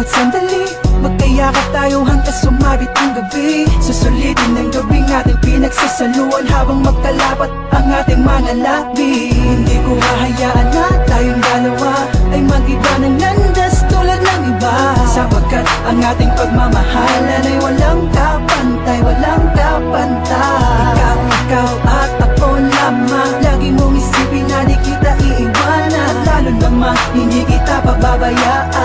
bawat sandali Magkayakap tayo hanggang sumabit ang gabi. Susulitin ng gabing ating pinagsasaluan Habang magkalapat ang ating mga labi Hindi ko hahayaan na tayong dalawa Ay magiba ng landas tulad ng iba. Sapagkat ang ating pagmamahalan ay walang kapantay Walang kapantay. Ikaw, ikaw at ako lamang. Lagi mong isipin na di kita iiwanan. Lalo namang hindi kita pababayaan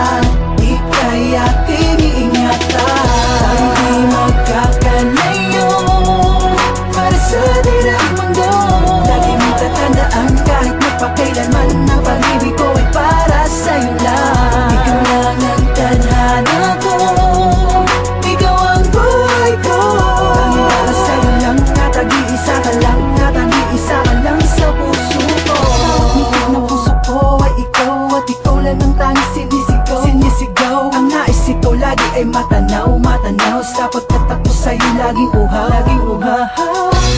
sinisigaw. Sinisigaw. Ang nais ito lagi ay matanaw Matanaw. Sapagkat ako sa'yo laging uhaw Laging uhaw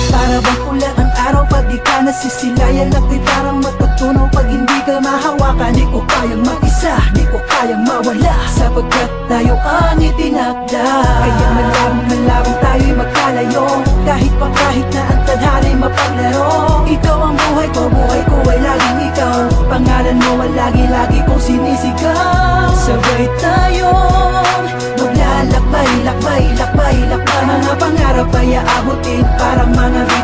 Para bang kulang ang araw pag di ka nasisilayan Ako'y parang matutunaw pag hindi ka mahawakan Di ko kayang mag-isa, di ko kayang mawala. Sapagkat tayo ang itinakda. Kaya malabong malabong tayo'y magkalayo Kahit pa kahit na ang tadhana'y mapaglaro Pangalan mo ay lagi-lagi kong sinisigaw. Sabay tayong maglalakbay, lakbay, lakbay, lakbay Mga pangarap ay aabutin parang mga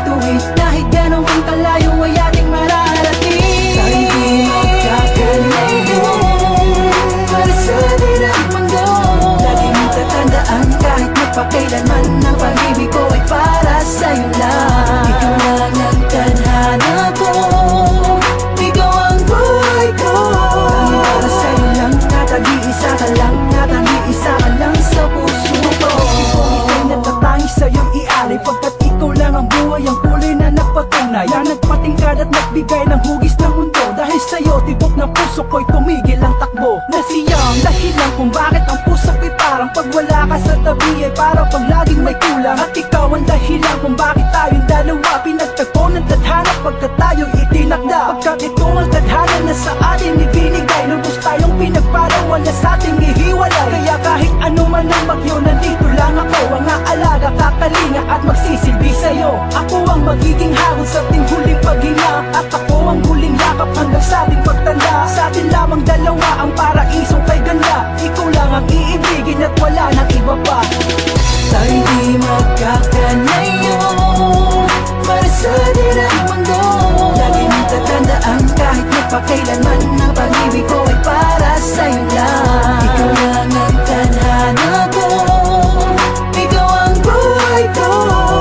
dahilan kung bakit ang puso ko'y parang Pag wala ka sa tabi ay parang pag laging may kulang. At ikaw ang dahilan kung bakit tayong dalawa Pinagtagpo ng tadhana pagkat tayo'y itinakda. Pagkat ito ang tadhana na sa atin ibinigay Lubos tayong pinagpala wala sa ating ihiwalay. Kaya kahit ano man ang bagyo Pakailanman ang pag-ibig ko ay para sa'yo lang. Ikaw lang ang tanhana ko Ikaw ang buhay ko.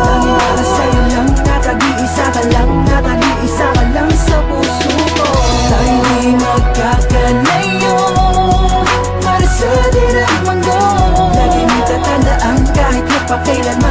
Ang inara sa'yo lang At nag-iisa ka lang At nag-iisa ka lang sa puso ko. Tayo Tayo'y magkakalayo Para sa dirang mundo. Lagi mong tatandaan kahit na